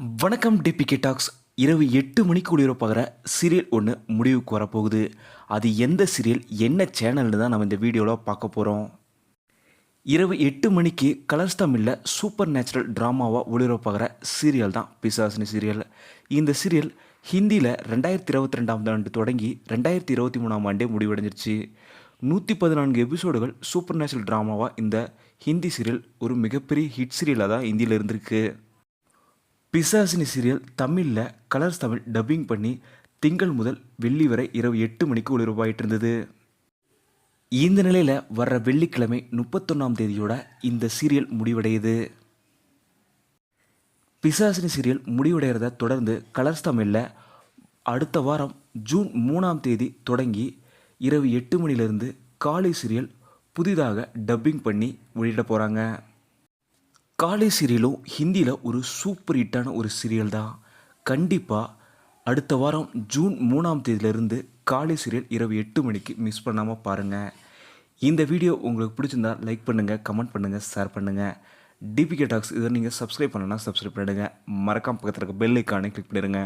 வணக்கம் DPK tax இரவு எட்டு மணிக்கு ஒளிபரப்பாகிற சீரியல் ஒன்று முடிவுக்கு வரப்போகுது. அது எந்த சீரியல் என்ன சேனல்னு தான் நம்ம இந்த வீடியோவில் பார்க்க போகிறோம் இரவு எட்டு மணிக்கு கலர்ஸ் தமிழில் சூப்பர் நேச்சுரல் ட்ராமாவாக ஒளிபரப்பாகிற சீரியல் தான் பிசாசினி சீரியல். இந்த சீரியல் ஹிந்தியில் ரெண்டாயிரத்தி இருபத்தி ரெண்டாம் ஆண்டு தொடங்கி ரெண்டாயிரத்தி இருபத்தி மூணாம் ஆண்டே முடிவடைஞ்சிருச்சு. நூற்றி பதினான்கு எபிசோடுகள் சூப்பர் நேச்சுரல் ட்ராமாவாக இந்த ஹிந்தி சீரியல் ஒரு மிகப்பெரிய ஹிட் சீரியலாக தான் இந்தியில் இருந்திருக்கு. பிசாசினி சீரியல் தமிழில் கலர்ஸ் தமிழ் டப்பிங் பண்ணி திங்கள் முதல் வெள்ளி வரை இரவு எட்டு மணிக்கு ஒளிபரப்பாயிட்டு இருந்தது. இந்த நிலையில் வர்ற வெள்ளிக்கிழமை முப்பத்தொன்னாம் தேதியோட இந்த சீரியல் முடிவடையுது. பிசாசினி சீரியல் முடிவடைகிறத தொடர்ந்து கலர்ஸ் தமிழில் அடுத்த வாரம் ஜூன் மூணாம் தேதி தொடங்கி இரவு எட்டு மணிலிருந்து காலை சீரியல் புதிதாக டப்பிங் பண்ணி வெளியிட போகிறாங்க காலை சீரியலும் ஹிந்தியில் ஒரு சூப்பர் ஹிட்டான ஒரு சீரியல் தான். கண்டிப்பாக அடுத்த வாரம் ஜூன் மூணாம் தேதியிலிருந்து காலை சீரியல் இரவு எட்டு மணிக்கு மிஸ் பண்ணாமல் பாருங்கள் இந்த வீடியோ உங்களுக்கு பிடிச்சிருந்தா லைக் பண்ணுங்கள் கமெண்ட் பண்ணுங்கள் ஷேர் பண்ணுங்கள் டிபிகே டாக்ஸ் இதை நீங்கள் சப்ஸ்கிரைப் பண்ணலன்னா சப்ஸ்கிரைப் பண்ணிடுங்க. மறக்காம பக்கத்தில் இருக்க பெல் ஐக்கானே கிளிக் பண்ணிடுங்க.